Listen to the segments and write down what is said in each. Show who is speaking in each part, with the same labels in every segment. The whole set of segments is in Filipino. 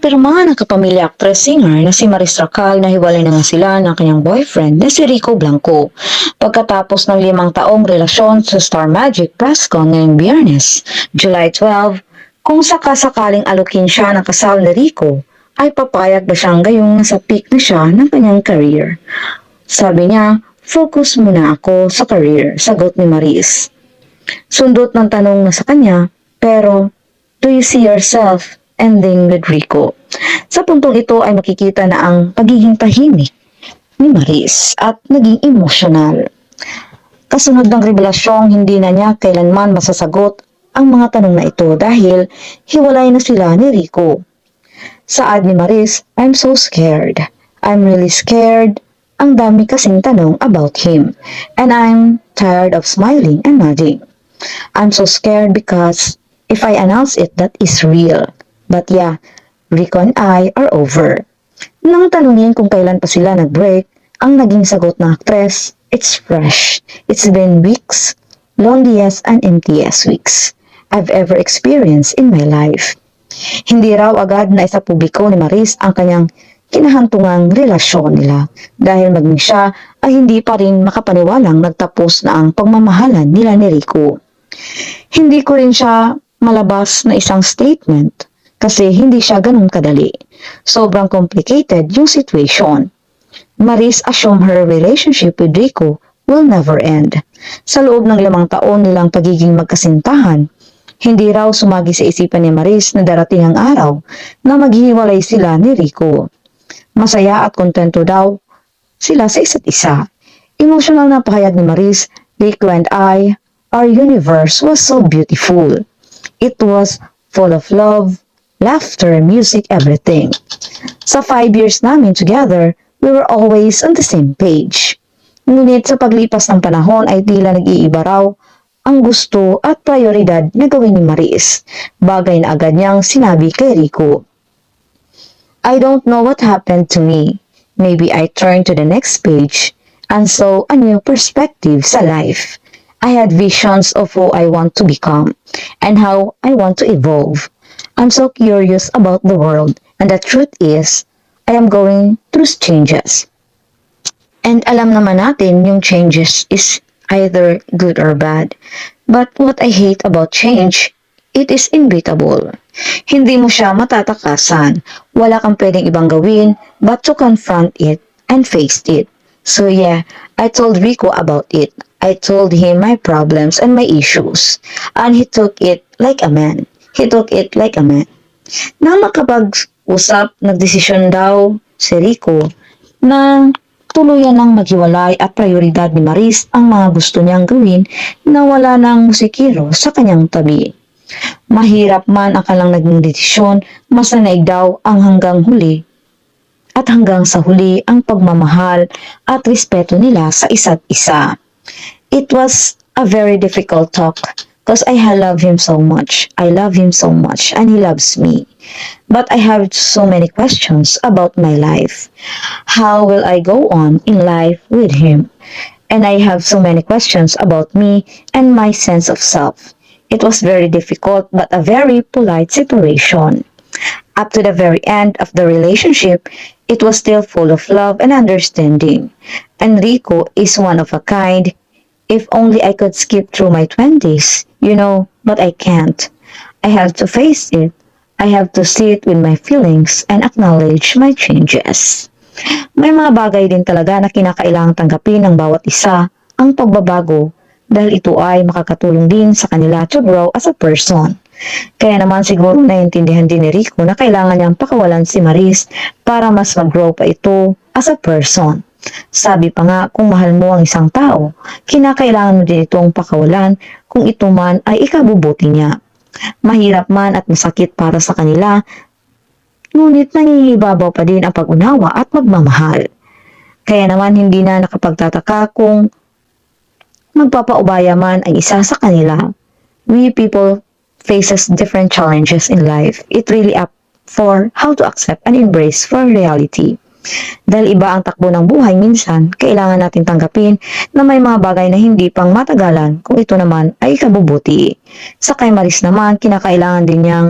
Speaker 1: Pirma ng kapamilya actress singer na si Maris Racal na hiwalay na nga sila ng kanyang boyfriend na si Rico Blanco. Pagkatapos ng limang taong relasyon sa Star Magic Presscon ngayong biyernes, July 12, kung sakasakaling alukin siya ng kasal ni Rico, ay papayag ba siyang gayong nasa peak na siya ng kanyang career? Sabi niya, focus muna ako sa career, sagot ni Maris. Sundot ng tanong na sa kanya, pero do you see yourself ending with Rico? Sa puntong ito ay makikita na ang pagiging tahimik ni Maris at naging emotional. Kasunod ng revelasyong hindi na niya kailanman masasagot ang mga tanong na ito dahil hiwalay na sila ni Rico. Saad ni Maris, I'm so scared. I'm really scared. Ang dami kasing tanong about him. And I'm tired of smiling and nodding. I'm so scared because if I announce it, that is real. But yeah, Rico and I are over. Nang tanungin kung kailan pa sila nag-break, ang naging sagot ng aktres, it's fresh. It's been weeks, loneliest and emptiest weeks I've ever experienced in my life. Hindi raw agad na isa publiko ni Maris ang kanyang kinahantungang relasyon nila dahil maging siya ay hindi pa rin makapaniwalang nagtapos na ang pagmamahalan nila ni Rico. Hindi ko rin siya malabas na isang statement kasi hindi siya ganun kadali. Sobrang complicated yung situation. Maris assume her relationship with Rico will never end. Sa loob ng limang taon nilang pagiging magkasintahan, hindi raw sumagi sa isipan ni Maris na darating ang araw na maghihiwalay sila ni Rico. Masaya at kontento daw sila sa isa't isa. Emotional na pahayag ni Maris, Rico and I, our universe was so beautiful. It was full of love, laughter, music, everything. Sa five years namin together, we were always on the same page. Ngunit sa paglipas ng panahon ay tila nag-iiba raw ang gusto at prioridad na gawin ni Maris, bagay na agad niyang sinabi kay Rico. I don't know what happened to me. Maybe I turned to the next page and saw a new perspective sa life. I had visions of who I want to become and how I want to evolve. I'm so curious about the world and the truth is, I am going through changes. And alam naman natin yung changes is either good or bad. But what I hate about change, it is inevitable. Hindi mo siya matatakasan. Wala kang pwedeng ibang gawin but to confront it and face it. So yeah, I told Rico about it. I told him my problems and my issues. And he took it like a man. He took it like a man. Na makapag-usap, nagdesisyon daw si Rico na tuluyan ng maghiwalay at prioridad ni Maris ang mga gusto niyang gawin na wala ng musikero sa kanyang tabi. Mahirap man ang kalang naging desisyon, masanaig daw ang hanggang huli at hanggang sa huli ang pagmamahal at respeto nila sa isa't isa. It was a very difficult talk because I love him so much. I love him so much and he loves me. But I have so many questions about my life. How will I go on in life with him? And I have so many questions about me and my sense of self. It was very difficult but a very polite separation. Up to the very end of the relationship, it was still full of love and understanding. Enrico is one of a kind. If only I could skip through my 20s, you know, but I can't. I have to face it. I have to sit with my feelings and acknowledge my changes. May mga bagay din talaga na kinakailangang tanggapin ng bawat isa ang pagbabago dahil ito ay makakatulong din sa kanila to grow as a person. Kaya naman siguro naiintindihan din ni Rico na kailangan niyang pakawalan si Maris para mas mag-grow pa ito as a person. Sabi pa nga, kung mahal mo ang isang tao, kinakailangan mo din itong pakawalan kung ito man ay ikabubuti niya. Mahirap man at masakit para sa kanila, ngunit nangingibabaw pa din ang pag-unawa at magmamahal. Kaya naman hindi na nakapagtataka kung magpapaubaya man ang isa sa kanila. We people faces different challenges in life. It really up for how to accept and embrace for reality. Dahil iba ang takbo ng buhay minsan, kailangan natin tanggapin na may mga bagay na hindi pang matagalan kung ito naman ay kabubuti. Sa kay Maris naman, kinakailangan din niyang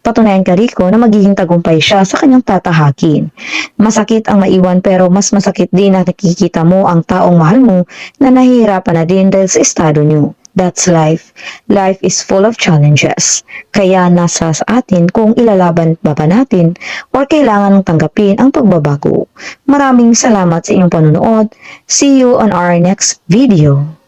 Speaker 1: patunayan kay Rico na magiging tagumpay siya sa kanyang tatahakin. Masakit ang maiwan pero mas masakit din na nakikita mo ang taong mahal mo na nahihirapan na din dahil sa estado niyo. That's life. Life is full of challenges. Kaya nasa sa atin kung ilalaban ba ba natin or kailangan tanggapin ang pagbabago. Maraming salamat sa inyong panonood. See you on our next video.